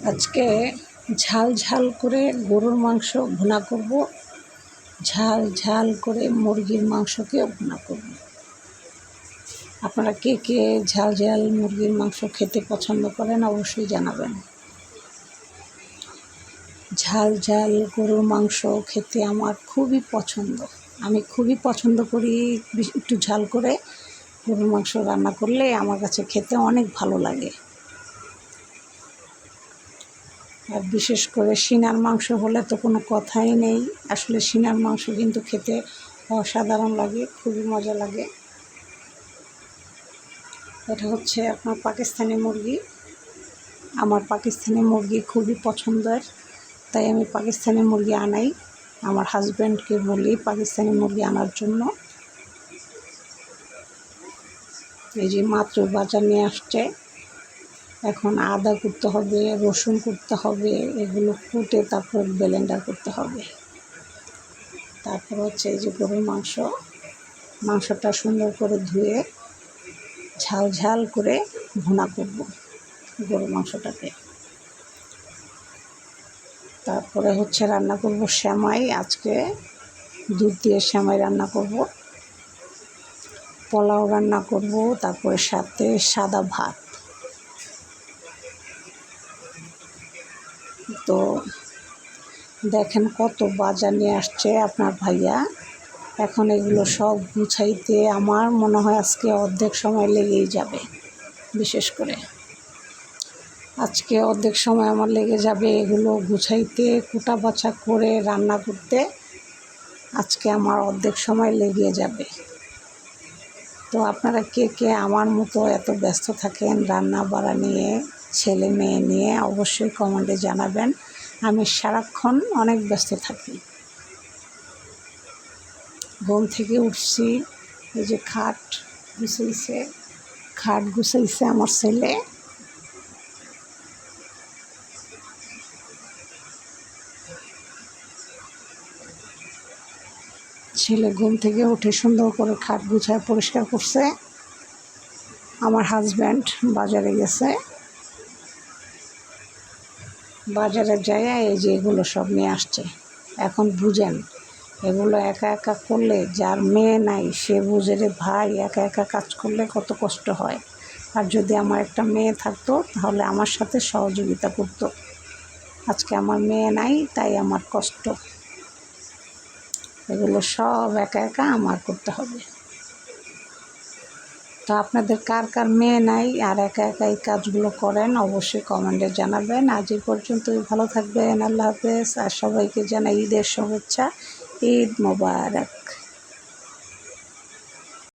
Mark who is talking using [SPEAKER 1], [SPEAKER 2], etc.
[SPEAKER 1] আজকে ঝাল ঝাল করে গরুর মাংস ভুনা করব। ঝাল ঝাল করে মুরগির মাংসকেও ভুনা করব। আপনারা কে কে ঝাল ঝাল মুরগির মাংস খেতে পছন্দ করেন অবশ্যই জানাবেন। ঝাল ঝাল গরুর মাংস খেতে আমার খুবই পছন্দ। আমি খুবই পছন্দ করি একটু ঝাল করে গরুর মাংস রান্না করলে আমার কাছে খেতে অনেক ভালো লাগে। আর বিশেষ করে সিনার মাংস হলে তো কোনো কথাই নেই। আসলে সিনার মাংস কিন্তু খেতে অসাধারণ লাগে, খুবই মজা লাগে। এটা হচ্ছে আপনার পাকিস্তানি মুরগি। আমার পাকিস্তানি মুরগি খুবই পছন্দের, তাই আমি পাকিস্তানি মুরগি আনাই। আমার হাজব্যান্ডকে বলি পাকিস্তানি মুরগি আনার জন্য। এই যে মাত্র বাজার নিয়ে আসছে। এখন আদা করতে হবে, রসুন করতে হবে, এগুলো কুটে তারপর ব্লেন্ডার করতে হবে। তারপর হচ্ছে এই যে গরুর মাংস, মাংসটা সুন্দর করে ধুয়ে ঝাল ঝাল করে ভুনা করব গরুর মাংসটাকে। তারপরে হচ্ছে রান্না করব শ্যামাই আজকে দুধ দিয়ে শ্যামাই রান্না করব। পোলাও রান্না করব, তারপরে সাথে সাদা ভাত। তো দেখেন কত বাজার নিয়ে আসছে আপনার ভাইয়া। এখন এগুলো সব গুছাইতে আমার মনে হয় আজকে অর্ধেক সময় লেগেই যাবে, বিশেষ করে। আজকে অর্ধেক সময় আমার লেগে যাবে এগুলো গুছাইতে কুটা বাছা করে রান্না করতে। আজকে আমার অর্ধেক সময় লেগে যাবে। তো আপনারা কে কে আমার মতো এত ব্যস্ত থাকেন রান্না বাড়া নিয়ে? ছেলে মেয়ে নিয়ে অবশ্যই কমেন্টে জানাবেন। আমি সারাক্ষণ অনেক ব্যস্ত থাকি। ঘুম থেকে উঠছি, এই যে খাট গুছাইছে খাট গুছাইছে আমার ছেলে। ছেলে ঘুম থেকে উঠে সুন্দর করে খাট গুছায় পরিষ্কার করছে। আমার হাজব্যান্ড বাজারে গেছে। বাজারে জায়গায় এই যে এগুলো সব নিয়ে আসছে। এখন বুঝেন, এগুলো একা একা করলে যার মেয়ে নাই, সে বুঝে রে ভাই একা একা কাজ করলে কত কষ্ট হয়। আর যদি আমার একটা মেয়ে থাকতো, তাহলে আমার সাথে সহযোগিতা করতো। আজকে আমার মেয়ে নাই, তাই আমার কষ্ট। এগুলো সব একা একা আমার করতে হবে। তো আপনাদের কার কার মেয়ে নাই আর একা একা এই কাজগুলো করেন, অবশ্যই কমেন্টে জানাবেন। আজ এই পর্যন্তই, ভালো থাকবেন, আল্লাহ হাফেজ। আর সবাইকে জানাই ঈদের শুভেচ্ছা, ঈদ মোবারক।